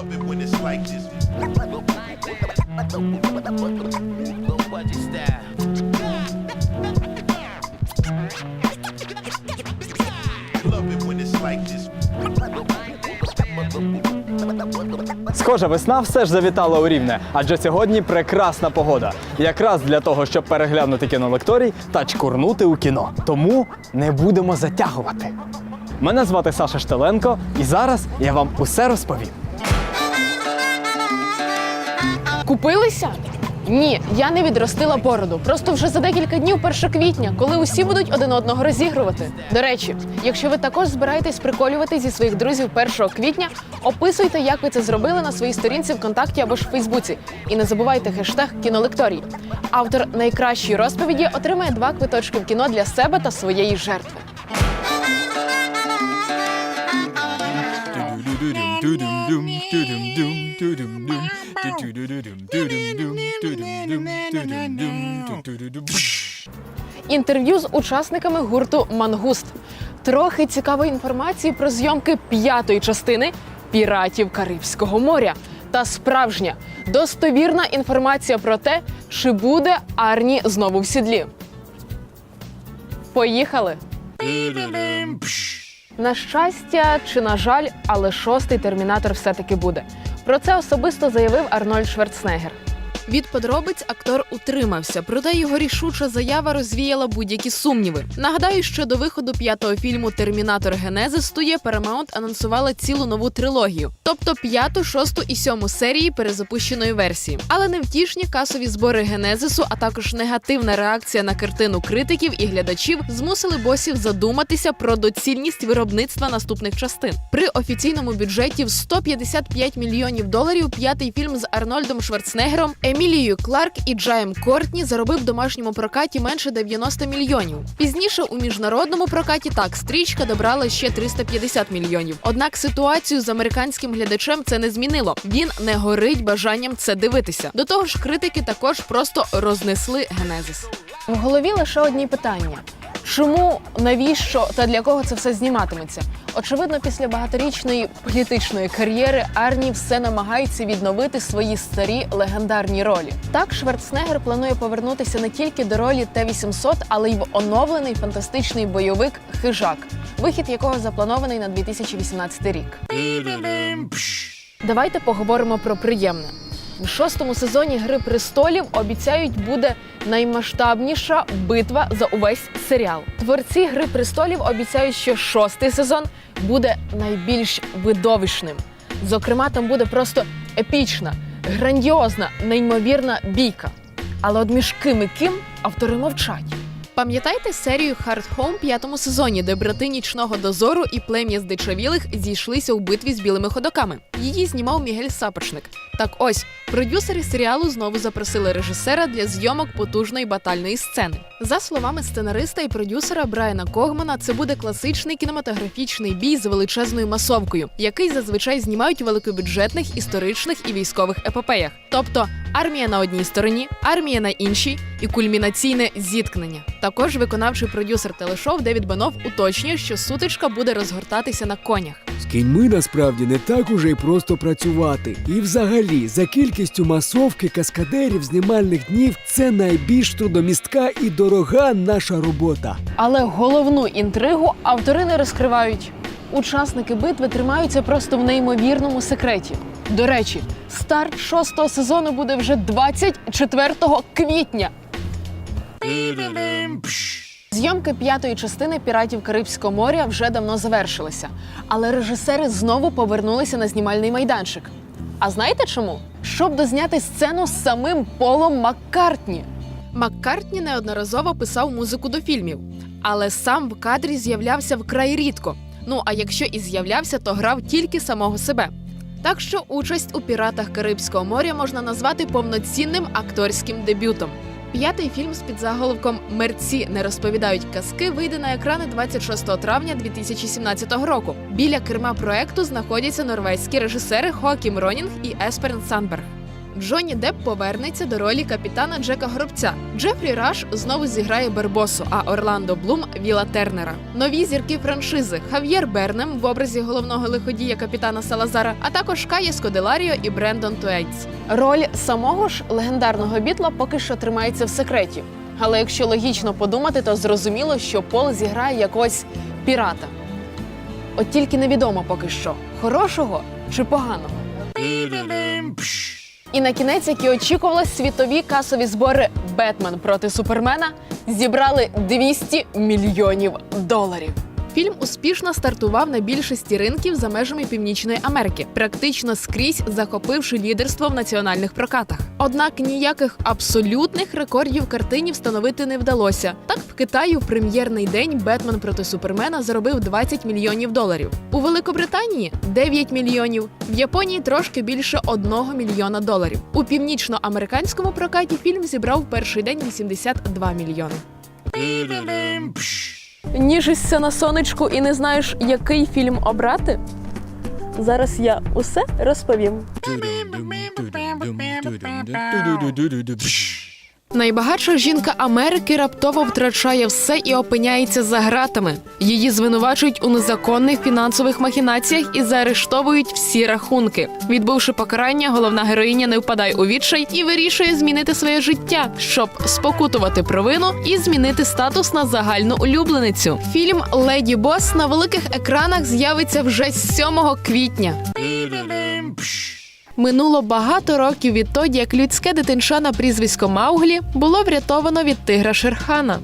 love it when it's like this. Схоже, весна все ж завітала у рівне, адже сьогодні прекрасна погода. Якраз для того, щоб переглянути кінолекторій та чкурнути у кіно. Тому не будемо затягувати. Мене звати Саша Штеленко, і зараз я вам усе розповім. Купилися? Ні, я не відростила бороду. Просто вже за декілька днів 1 квітня, коли усі будуть один одного розігрувати. До речі, якщо ви також збираєтесь приколювати зі своїх друзів 1 квітня, описуйте, як ви це зробили на своїй сторінці ВКонтакті або ж Фейсбуці. І не забувайте хештег кінолекторій. Автор найкращої розповіді отримає два квиточки в кіно для себе та своєї жертви. Інтерв'ю з учасниками гурту Мангуст. Трохи цікавої інформації про зйомки п'ятої частини піратів Карибського моря. Та справжня достовірна інформація про те, чи буде Арні знову в сідлі. Поїхали! На щастя чи на жаль, але шостий термінатор все-таки буде. Про це особисто заявив Арнольд Шварценеггер. Від подробиць актор утримався, проте його рішуча заява розвіяла будь-які сумніви. Нагадаю, що до виходу п'ятого фільму Термінатор Генезис студія Paramount анонсувала цілу нову трилогію, тобто п'яту, шосту і сьому серії перезапущеної версії. Але невтішні касові збори Генезису, а також негативна реакція на картину критиків і глядачів змусили босів задуматися про доцільність виробництва наступних частин. При офіційному бюджеті в 155 мільйонів доларів п'ятий фільм з Арнольдом Шварценеггером, Емілією Кларк і Джаєм Кортні заробив в домашньому прокаті менше 90 мільйонів. Пізніше у міжнародному прокаті так стрічка добрала ще 350 мільйонів. Однак ситуацію з американським глядачем це не змінило. Він не горить бажанням це дивитися. До того ж, критики також просто рознесли генезис. В голові лише одні питання. Чому, навіщо та для кого це все зніматиметься? Очевидно, після багаторічної політичної кар'єри Арні все намагається відновити свої старі легендарні ролі. Так, Шварценеггер планує повернутися не тільки до ролі Т-800, але й в оновлений фантастичний бойовик Хижак, вихід якого запланований на 2018 рік. Давайте поговоримо про приємне. В шостому сезоні Гри престолів обіцяють буде наймасштабніша битва за увесь серіал. Творці Гри престолів обіцяють, що шостий сезон буде найбільш видовищним. Зокрема, там буде просто епічна, грандіозна, неймовірна бійка. Але от між ким і ким автори мовчать. Пам'ятаєте серію Hard Home п'ятому сезоні, де брати нічного дозору і плем'я здичавілих зійшлися у битві з білими ходоками? Її знімав Мігель Сапочник. Так ось продюсери серіалу знову запросили режисера для зйомок потужної батальної сцени. За словами сценариста і продюсера Брайана Когмана, це буде класичний кінематографічний бій з величезною масовкою, який зазвичай знімають у великобюджетних історичних і військових епопеях. Тобто армія на одній стороні, армія на іншій і кульмінаційне зіткнення. Також виконавчий продюсер телешоу Девід Бенов уточнює, що сутичка буде розгортатися на конях. З кіньми насправді не так уже й просто працювати. І взагалі, за кількістю масовки каскадерів знімальних днів це найбільш трудомістка і дорога наша робота. Але головну інтригу автори не розкривають. Учасники битви тримаються просто в неймовірному секреті. До речі, старт шостого сезону буде вже 24 квітня. Зйомки п'ятої частини піратів Карибського моря вже давно завершилися, але режисери знову повернулися на знімальний майданчик. А знаєте чому? Щоб дозняти сцену з самим Полом Маккартні. Маккартні неодноразово писав музику до фільмів, але сам в кадрі з'являвся вкрай рідко. Ну а якщо і з'являвся, то грав тільки самого себе. Так що участь у піратах Карибського моря можна назвати повноцінним акторським дебютом. П'ятий фільм з підзаголовком Мерці не розповідають казки вийде на екрани 26 травня 2017 року. Біля керма проекту знаходяться норвезькі режисери Хоакім Ронінг і Есперн Сандберг. Джонні Депп повернеться до ролі капітана Джека Гробця. Джефрі Раш знову зіграє Барбосу, а Орландо Блум Віла Тернера. Нові зірки франшизи Хав'єр Бернем в образі головного лиходія капітана Салазара, а також Кая Скоделаріо і Брендон Туейтс. Роль самого ж легендарного бітла поки що тримається в секреті. Але якщо логічно подумати, то зрозуміло, що Пол зіграє якогось пірата. От тільки невідомо поки що, хорошого чи поганого. І на кінець, як і очікувалось, світові касові збори Бетмен проти Супермена зібрали 200 мільйонів доларів. Фільм успішно стартував на більшості ринків за межами Північної Америки, практично скрізь захопивши лідерство в національних прокатах. Однак ніяких абсолютних рекордів картині встановити не вдалося. Так в Китаї в прем'єрний день Бетмен проти Супермена заробив 20 мільйонів доларів. У Великобританії 9 мільйонів, в Японії трошки більше 1 мільйона доларів. У північноамериканському прокаті фільм зібрав перший день 82 мільйони. Ніжишся на сонечку і не знаєш, який фільм обрати? Зараз я усе розповім. Найбагатша жінка Америки раптово втрачає все і опиняється за ґратами. Її звинувачують у незаконних фінансових махінаціях і заарештовують всі рахунки. Відбувши покарання, головна героїня не впадає у відчай і вирішує змінити своє життя, щоб спокутувати провину і змінити статус на загальну улюбленицю. Фільм Леді Бос на великих екранах з'явиться вже 7 квітня. Минуло багато років відтоді, як людське дитинча на прізвисько Мауглі було врятовано від тигра Шерхана.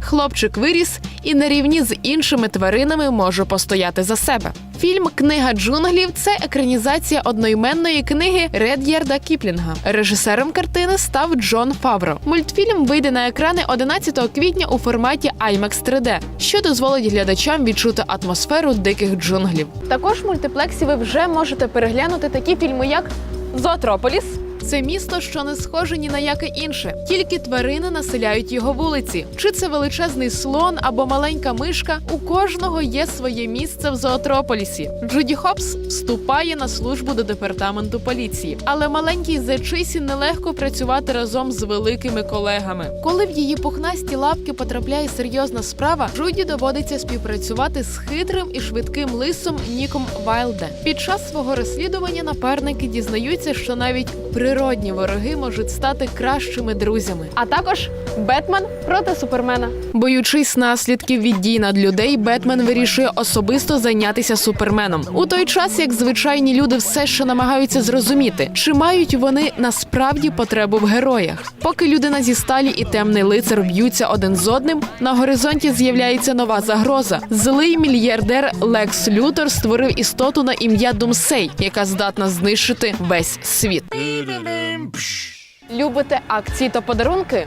Хлопчик виріс і на рівні з іншими тваринами може постояти за себе. Фільм Книга джунглів це екранізація одноіменної книги Ред'ярда Кіплінга. Режисером картини став Джон Фавро. Мультфільм вийде на екрани 11 квітня у форматі IMAX 3D, що дозволить глядачам відчути атмосферу диких джунглів. Також в мультиплексі ви вже можете переглянути такі фільми, як Зоотрополіс. Це місто, що не схоже ні на яке інше. Тільки тварини населяють його вулиці. Чи це величезний слон або маленька мишка? У кожного є своє місце в зоотрополісі. Джуді Хопс вступає на службу до департаменту поліції, але маленькій зачисі нелегко працювати разом з великими колегами. Коли в її пухнасті лапки потрапляє серйозна справа, Джуді доводиться співпрацювати з хитрим і швидким лисом Ніком Вайлде. Під час свого розслідування напарники дізнаються, що навіть природні вороги можуть стати кращими друзями. А також Бетмен проти Супермена. Боючись наслідків від дій над людей, Бетмен вирішує особисто зайнятися суперменом. У той час, як звичайні люди все ще намагаються зрозуміти, чи мають вони насправді потребу в героях. Поки людина зі сталі і темний лицар б'ються один з одним, на горизонті з'являється нова загроза. Злий мільярдер Лекс Лютер створив істоту на ім'я Думсей, яка здатна знищити весь світ. Любите акції та подарунки?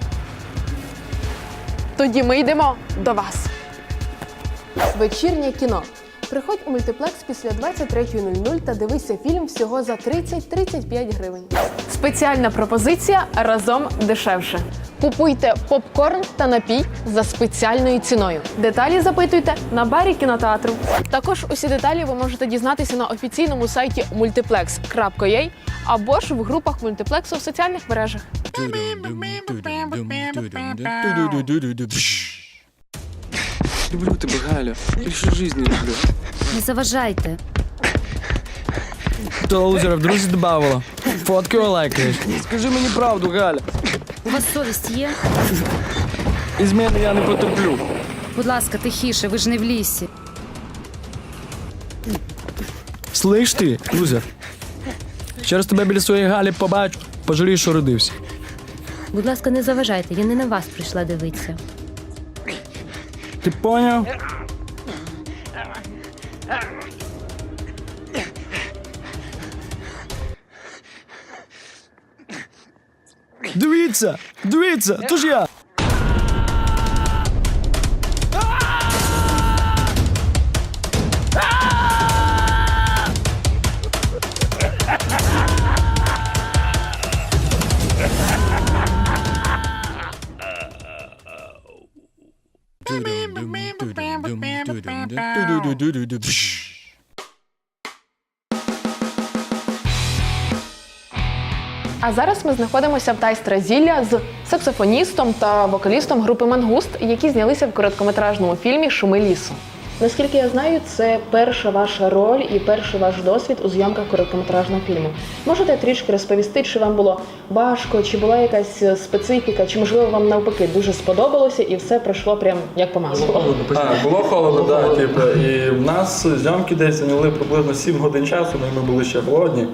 Тоді ми йдемо до вас. Вечірнє кіно. Приходь у мультиплекс після 23.00 та дивися фільм всього за 30-35 гривень. Спеціальна пропозиція разом дешевше. Купуйте попкорн та напій за спеціальною ціною. Деталі запитуйте на барі кінотеатру. Також усі деталі ви можете дізнатися на офіційному сайті multiplex.ua або ж в групах мультиплексу в соціальних мережах. Люблю тебе, Галя. Більше життя люблю. Не заважайте. То лузера друзі добавила. Фотки лайкаєш. Скажи мені правду, Галя. У вас совість є? Із мене я не потерплю. Будь ласка, тихіше, ви ж не в лісі. Слиш ти, лузер. Ще раз тебе біля своєї Галі побачу, пожалієш, що родився. Будь ласка, не заважайте, я не на вас прийшла дивитися. Ти поняв? Дивіться! Дивіться! То ж du, А зараз ми знаходимося в Тайстразілля з саксофоністом та вокалістом групи Мангуст, які знялися в короткометражному фільмі Шуми лісу. Наскільки я знаю, це перша ваша роль і перший ваш досвід у зйомках короткометражного фільму. Можете трішки розповісти, чи вам було важко, чи була якась е, специфіка, чи можливо вам навпаки дуже сподобалося і все пройшло прям як по маслу? А, було холодно, так. Типу, і в нас зйомки десь зайняли приблизно 7 годин часу, ну і ми були ще голодні.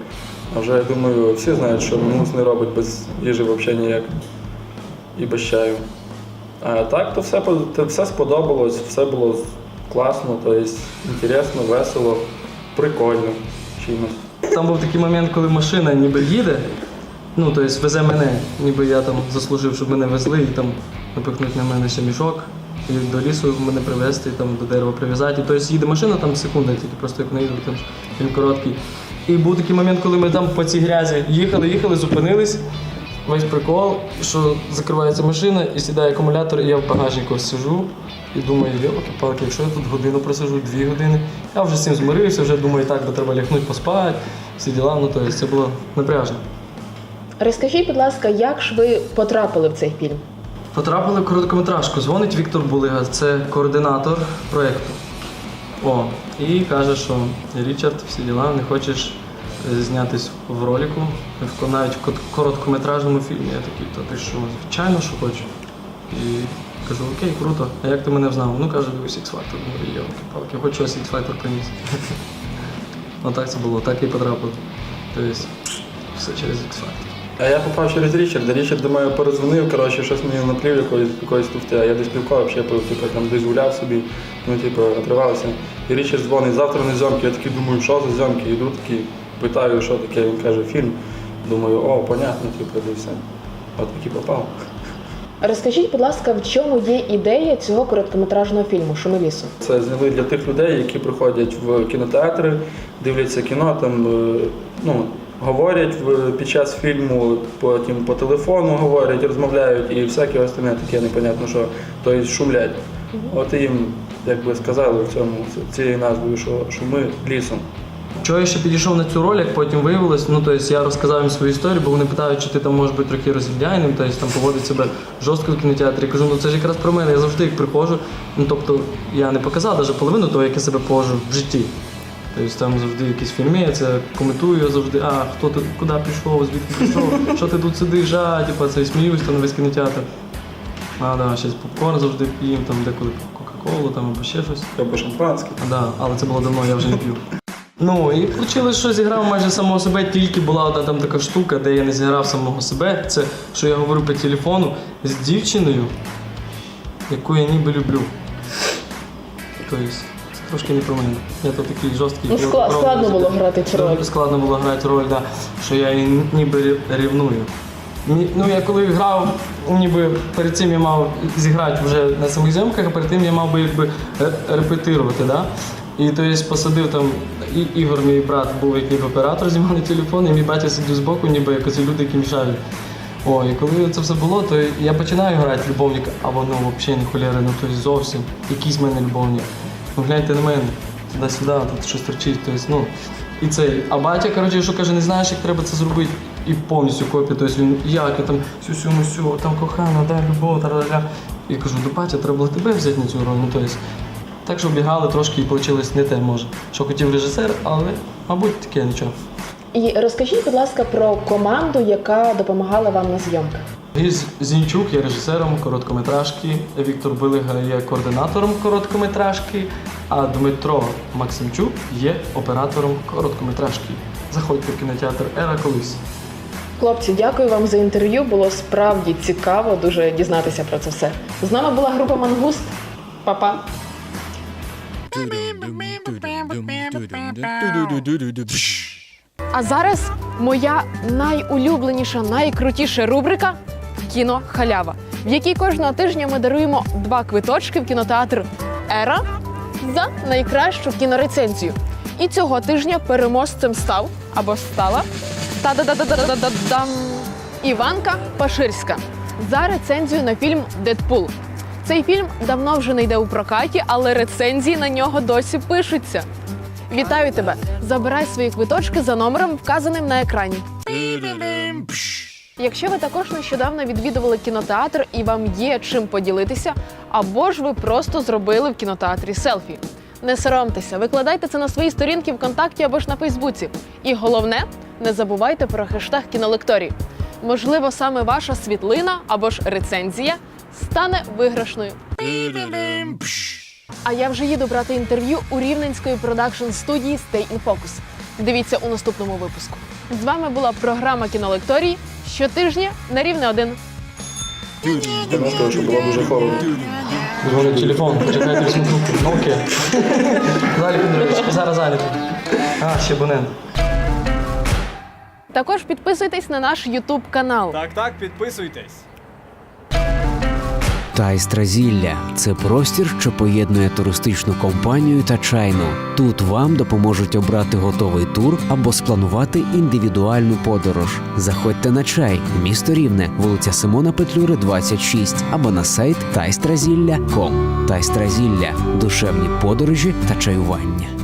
А вже я думаю, всі знають, що мус не робить без їжі взагалі ніяк. І без чаю. А так, то все, то все сподобалось, все було класно, тобто інтересно, весело, прикольно чимось. Там був такий момент, коли машина ніби їде, ну тобто везе мене, ніби я там заслужив, щоб мене везли і там напихнуть на мене ще мішок. І до лісу мене привезти, там до дерева прив'язати. Тобто їде машина там секунда, тільки просто як не їду, там він короткий. І був такий момент, коли ми там по цій грязі їхали, їхали, зупинились. Весь прикол, що закривається машина і сідає акумулятор, і я в багажнику сижу і думаю, йолки палки якщо я тут годину просижу, дві години. Я вже з цим змирився, вже думаю, так, бо треба лягнути поспати, всі діла. Ну, тобто це було напряжно. Розкажіть, будь ласка, як ж ви потрапили в цей фільм? Потрапили в короткометражку. Дзвонить Віктор Булига, це координатор проєкту. О, і каже, що Річард, всі діла, не хочеш е, знятись в ролику, в- навіть в короткометражному фільмі. Я такий, то ти що, звичайно, що хочу. І кажу, окей, круто. А як ти мене взнав? Ну каже, дивись X-Factor. Говорю, йолки палки хоч щось X-Factor приніс. Отак це було, так і потрапив. Тобто, все через X-Factor. А я попав через Річарда. Річард до мене перезвонив, коротше, щось мені наплів якоїсь, якоїсь туфти, а я десь півко взагалі пив, типу, там десь гуляв собі, ну, типу, отривався. І Річард дзвонить, завтра на зйомки. Я такий думаю, що за зйомки? Іду такий, питаю, що таке, він каже, фільм. Думаю, о, понятно, типу, і все. От такий попав. Розкажіть, будь ласка, в чому є ідея цього короткометражного фільму Шуми лісу? Це зняли для тих людей, які приходять в кінотеатри, дивляться кіно, там е, ну, говорять під час фільму, потім по телефону говорять, розмовляють і всяке остальне таке непонятно, що тобто шумлять. От їм, як би сказали в цьому цією назвою, що шуми лісом. Чого я ще підійшов на цю роль, як потім виявилось, ну тобто я розказав їм свою історію, бо вони питають, чи ти там можеш бути трохи розвідяйним, тобто там поводить себе жорстко в кінотеатрі. Я кажу, ну це ж якраз про мене, я завжди як приходжу. Ну тобто я не показав навіть половину того, як я себе поводжу в житті. Тобто там завжди якісь фільми, я це коментую завжди, а хто ти куди пішов, звідки прийшов, що ти тут сидиш, а типу, це сміюсь там весь кінотеатр. А, да, ще попкорн завжди п'їм, там деколи Кока-Колу там або ще щось. Або шампанське. Да, але це було давно, я вже не п'ю. Ну і вийшло, що зіграв майже самого себе, тільки була одна там така штука, де я не зіграв самого себе. Це що я говорю по телефону з дівчиною, яку я ніби люблю. Тобто, це трошки не про мене. Я то такий жорсткий. Ну, скла- я- складно було грати цю роль. Дуже складно було грати роль, да, що я її ніби. Мі- Ну, я коли грав, ніби перед цим я мав зіграти вже на самих зйомках, а перед тим я мав би якби ре- репетирувати. Да? І то я посадив там, і Ігор, мій брат, був як ніби оператор, знімав на телефон, і мій батя сидів збоку, ніби якось люди, які. О, і коли це все було, то я починаю грати любовника, а воно взагалі не холєри, ну тобто зовсім якийсь в мене любовник. Ну гляньте на мене, туди-сюди, тут щось торчить. Тобто, ну, і цей. А батя, коротше, що каже, не знаєш, як треба це зробити. І повністю копію. Тобто він як я там сю-сю, сю там кохана, дай любов, та І кажу, до батя, треба було тебе взяти на цю роль. Ну, тобто, так що обігали трошки і вийшло не те, може. Що хотів режисер, але, мабуть, таке нічого. І розкажіть, будь ласка, про команду, яка допомагала вам на зйомках. Гіз Зінчук є режисером короткометражки, Віктор Билига є координатором короткометражки, а Дмитро Максимчук є оператором короткометражки. Заходьте в кінотеатр Ера колись. Хлопці, дякую вам за інтерв'ю. Було справді цікаво дуже дізнатися про це все. З нами була група Мангуст. Па-па. А зараз моя найулюбленіша, найкрутіша рубрика Кіно халява, в якій кожного тижня ми даруємо два квиточки в кінотеатр Ера за найкращу кінорецензію. І цього тижня переможцем став або стала та-да-да-да-да-да-дам Іванка Паширська за рецензію на фільм Дедпул. Цей фільм давно вже не йде у прокаті, але рецензії на нього досі пишуться. Вітаю тебе! Забирай свої квиточки за номером, вказаним на екрані. Якщо ви також нещодавно відвідували кінотеатр і вам є чим поділитися, або ж ви просто зробили в кінотеатрі селфі. Не соромтеся, викладайте це на свої сторінки ВКонтакті або ж на Фейсбуці. І головне, не забувайте про хештег кінолекторій. Можливо, саме ваша світлина або ж рецензія стане виграшною. А я вже їду брати інтерв'ю у рівненської продакшн студії Stay in Focus. Дивіться у наступному випуску. З вами була програма кінолекторій щотижня на рівне 1. Я не що було дуже холодно. Дзвонить телефон, чекайте візьму трубку. Ну окей. Далі зараз зайнятий. А, ще абонент. Також підписуйтесь на наш YouTube канал. Так, так, підписуйтесь. Тайстразілля це простір, що поєднує туристичну компанію та чайну. Тут вам допоможуть обрати готовий тур або спланувати індивідуальну подорож. Заходьте на чай, місто Рівне, вулиця Симона Петлюри, 26, або на сайт тайстразілля.ком. Тайстразілля душевні подорожі та чаювання.